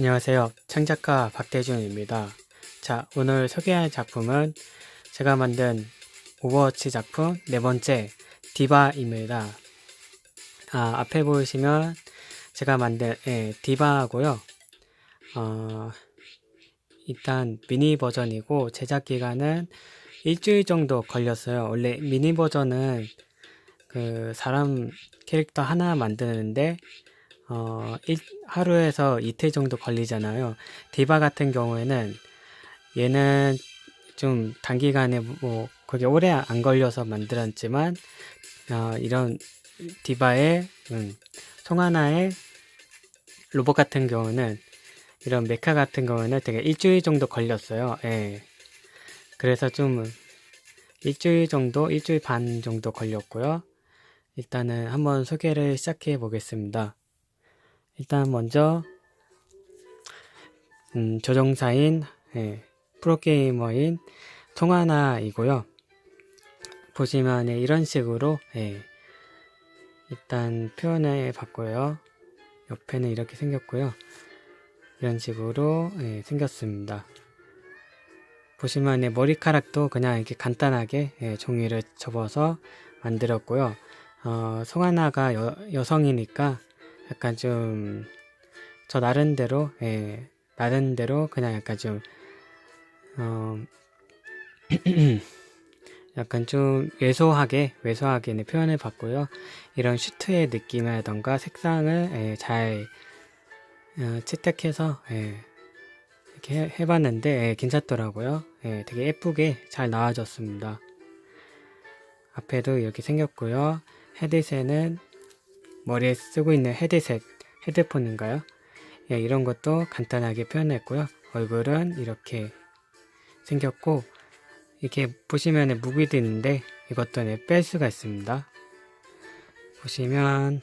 안녕하세요. 창작가 박대준입니다. 자, 오늘 소개할 작품은 제가 만든 오버워치 작품 네 번째 디바입니다. 아, 앞에 보시면 제가 만든 예, 디바고요. 어, 일단 미니 버전이고 제작 기간은 일주일 정도 걸렸어요. 원래 미니 버전은 그 사람 캐릭터 하나 만드는데 어, 일, 하루에서 이틀 정도 걸리잖아요. 디바 같은 경우에는 얘는 좀 단기간에 뭐 그게 오래 안 걸려서 만들었지만 어, 이런 디바의 음, 송 하나의 로봇 같은 경우는 이런 메카 같은 경우는 되게 일주일 정도 걸렸어요. 예. 그래서 좀 일주일 정도, 일주일 반 정도 걸렸고요. 일단은 한번 소개를 시작해 보겠습니다. 일단 먼저 음, 조종사인 예, 프로게이머인 통하나이고요. 보시면 예, 이런 식으로 예, 일단 표현을 봤고요. 옆에는 이렇게 생겼고요. 이런 식으로 예, 생겼습니다. 보시면 예, 머리카락도 그냥 이렇게 간단하게 예, 종이를 접어서 만들었고요. 어, 송하나가 여, 여성이니까 약간 좀 저 나름대로 예, 나름대로 그냥 약간 좀 어, 약간 좀 왜소하게 왜소하게 네, 표현을 봤고요. 이런 슈트의 느낌이라던가 색상을 예, 잘 어, 채택해서 예, 이렇게 해, 해봤는데 예, 괜찮더라고요. 예, 되게 예쁘게 잘 나와졌습니다. 앞에도 이렇게 생겼고요. 헤드셋은 머리에 쓰고 있는 헤드셋, 헤드폰인가요? 예, 이런 것도 간단하게 표현했고요. 얼굴은 이렇게 생겼고, 이렇게 보시면 무기도 있는데, 이것도 네, 뺄 수가 있습니다. 보시면,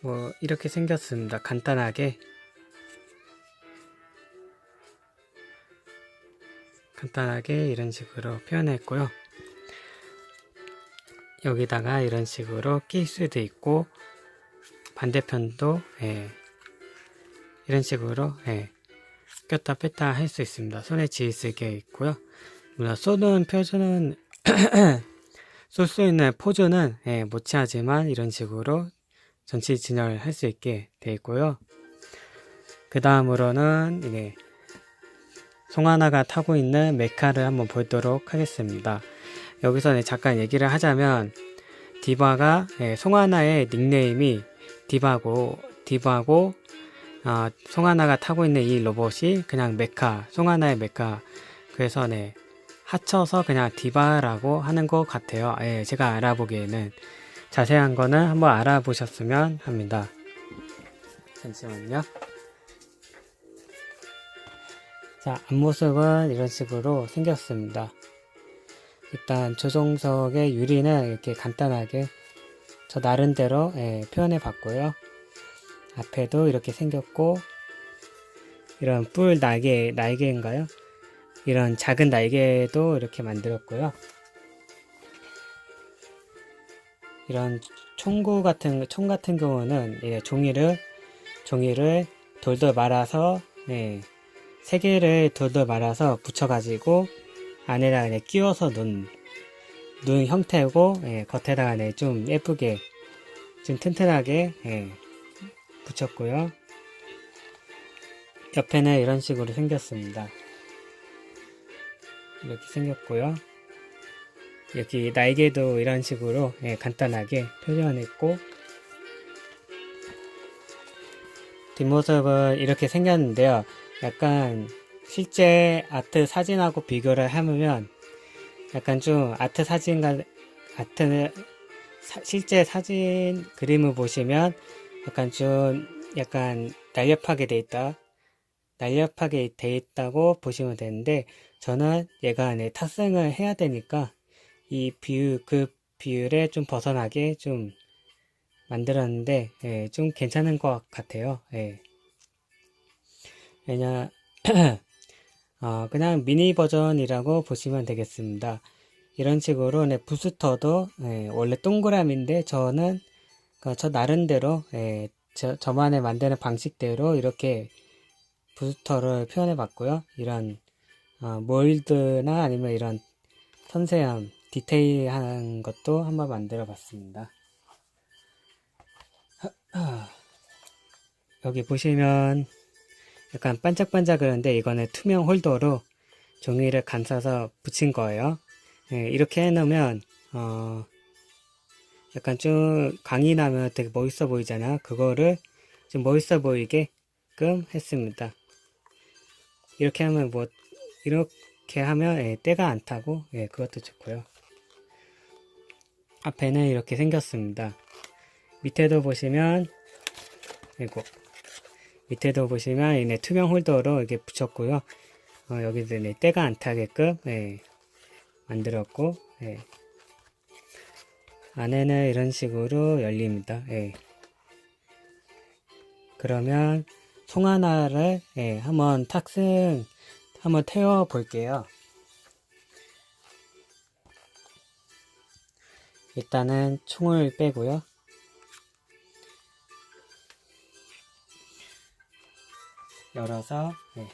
뭐, 이렇게 생겼습니다. 간단하게. 간단하게 이런 식으로 표현했고요. 여기다가 이런 식으로 낄 수도 있고 반대편도 예, 이런 식으로 예, 꼈다 뺐다 할 수 있습니다. 손에 수게 있고요. 물론 쏘는 표준은 쏠 수 있는 포즈는 예, 못 취하지만 이런 식으로 전치 진열을 할수 있게 되어 있고요. 그 다음으로는 이게 송하나가 타고 있는 메카를 한번 보도록 하겠습니다. 여기서 네, 잠깐 얘기를 하자면 디바가 예, 송하나의 닉네임이 디바고 디바고 어, 송하나가 타고 있는 이 로봇이 그냥 메카 송하나의 메카 그래서 네 합쳐서 그냥 디바라고 하는 것 같아요. 예, 제가 알아보기에는 자세한 거는 한번 알아보셨으면 합니다. 잠시만요. 자, 앞모습은 이런 식으로 생겼습니다. 일단 조종석의 유리는 이렇게 간단하게 저 나름대로 예, 표현해 봤고요. 앞에도 이렇게 생겼고 이런 뿔 날개 날개인가요? 이런 작은 날개도 이렇게 만들었고요. 이런 총구 같은 총 같은 경우는 예, 종이를 종이를 돌돌 말아서 예, 세 개를 돌돌 말아서 붙여가지고 안에다가 네, 끼워서 눈, 눈 형태고, 예, 겉에다가 네, 좀 예쁘게, 좀 튼튼하게, 예, 붙였고요. 옆에는 이런 식으로 생겼습니다. 이렇게 생겼고요. 여기 날개도 이런 식으로 예, 간단하게 표현했고, 뒷모습은 이렇게 생겼는데요. 약간 실제 아트 사진하고 비교를 해보면 약간 좀 아트 사진과 아트 사, 실제 사진 그림을 보시면 약간 좀 약간 날렵하게 돼 있다 날렵하게 돼 있다고 보시면 되는데 저는 얘가 네, 탑승을 해야 되니까 이 비율 그 비율에 좀 벗어나게 좀 만들었는데 예, 좀 괜찮은 것 같아요. 예. 왜냐 어, 그냥 미니 버전이라고 보시면 되겠습니다. 이런 식으로 네, 부스터도 예, 원래 동그라미인데 저는 그 저 나름대로 예, 저, 저만의 만드는 방식대로 이렇게 부스터를 표현해 봤고요. 이런 어, 몰드나 아니면 이런 섬세함, 디테일한 것도 한번 만들어 봤습니다. 여기 보시면 약간 반짝반짝그런데 이거는 투명 홀더로 종이를 감싸서 붙인 거예요. 예, 이렇게 해놓으면 어, 약간 좀 광이 나면 되게 멋있어 보이잖아요. 그거를 좀 멋있어 보이게끔 했습니다. 이렇게 하면 뭐 이렇게 하면 예, 때가 안 타고 예, 그것도 좋고요. 앞에는 이렇게 생겼습니다. 밑에도 보시면 이거 밑에도 보시면 이네 투명 홀더로 이렇게 붙였고요. 어, 여기도 네, 때가 안 타게끔 예, 만들었고 예. 안에는 이런 식으로 열립니다. 예. 그러면 총 하나를 예, 한번 탁승 한번 태워 볼게요. 일단은 총을 빼고요. 열어서 예.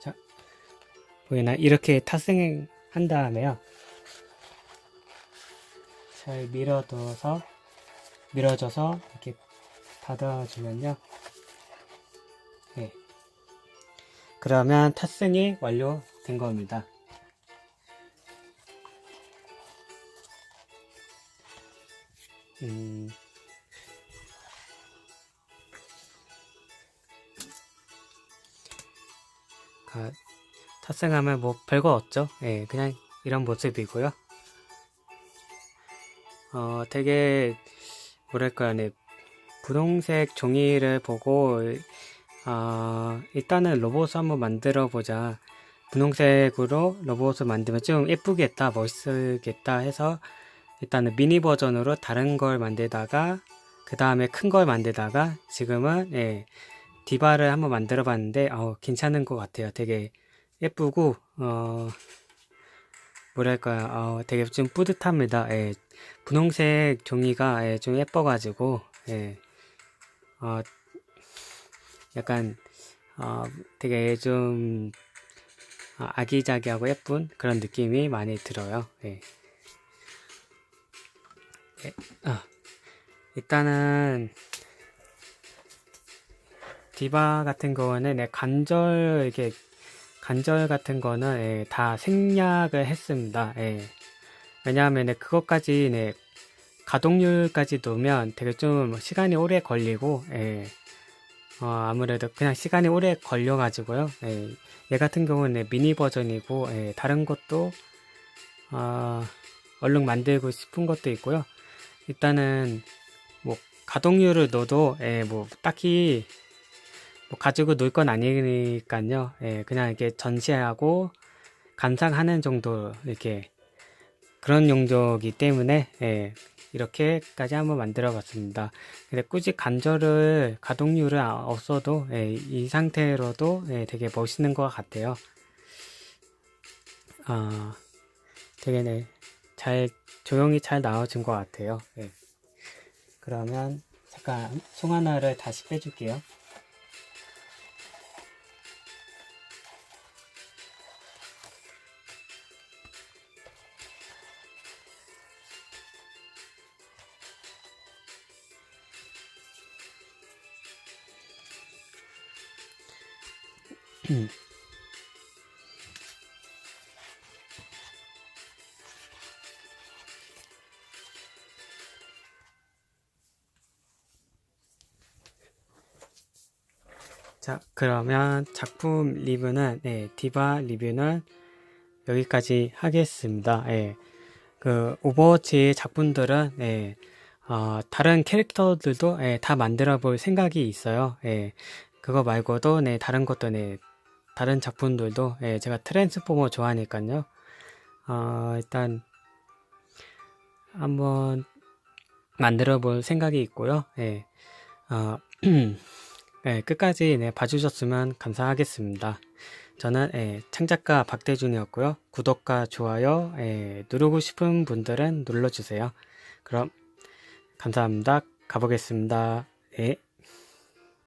자, 보이나 이렇게 탑승한 다음에요. 잘 밀어둬서 밀어줘서 이렇게 닫아주면요. 네. 그러면 탑승이 완료된 겁니다. 음, 아, 탑승하면 뭐 별거 없죠. 예, 그냥 이런 모습이고요. 어, 되게 뭐랄까, 네, 분홍색 종이를 보고 어, 일단은 로봇을 한번 만들어 보자. 분홍색으로 로봇을 만들면 좀 예쁘겠다, 멋있겠다 해서 일단은 미니 버전으로 다른 걸 만들다가 그 다음에 큰 걸 만들다가 지금은 예, 디바를 한번 만들어 봤는데 어, 괜찮은 것 같아요. 되게 예쁘고 어, 뭐랄까요, 어, 되게 좀 뿌듯합니다. 예, 분홍색 종이가 예, 좀 예뻐가지고 예, 어, 약간 어, 되게 좀 어, 아기자기하고 예쁜 그런 느낌이 많이 들어요. 예. 예, 아, 일단은 디바 같은 거는 네, 관절 이렇게 관절 같은 거는 예, 다 생략을 했습니다. 예. 왜냐하면 네, 그것까지 네, 가동률까지 놓으면 되게 좀 시간이 오래 걸리고 예. 어, 아무래도 그냥 시간이 오래 걸려가지고요. 예. 얘 같은 경우는 미니 버전이고 예, 다른 것도 어, 얼른 만들고 싶은 것도 있고요. 일단은 뭐 가동률을 넣어도 예, 뭐 딱히 뭐 가지고 놀 건 아니니까요. 예, 그냥 이렇게 전시하고 감상하는 정도 이렇게 그런 용도이기 때문에 예, 이렇게까지 한번 만들어 봤습니다. 근데 굳이 관절을 가동률을 없어도 예, 이 상태로도 예, 되게 멋있는 것 같아요. 아, 되게 네, 잘 조용히 잘 나와준 것 같아요. 예. 그러면 잠깐 송 하나를 다시 빼줄게요. 자, 그러면 작품 리뷰는, 네, 디바 리뷰는 여기까지 하겠습니다. 예. 그, 오버워치 작품들은, 예, 어, 다른 캐릭터들도, 예, 다 만들어 볼 생각이 있어요. 예. 그거 말고도, 네, 다른 것도, 네, 다른 작품들도, 예, 제가 트랜스포머 좋아하니까요. 어, 일단, 한번 만들어 볼 생각이 있고요. 예. 어, 네, 끝까지 네, 봐주셨으면 감사하겠습니다. 저는 예, 창작가 박대준이었고요. 구독과 좋아요 예, 누르고 싶은 분들은 눌러주세요. 그럼 감사합니다. 가보겠습니다. 예.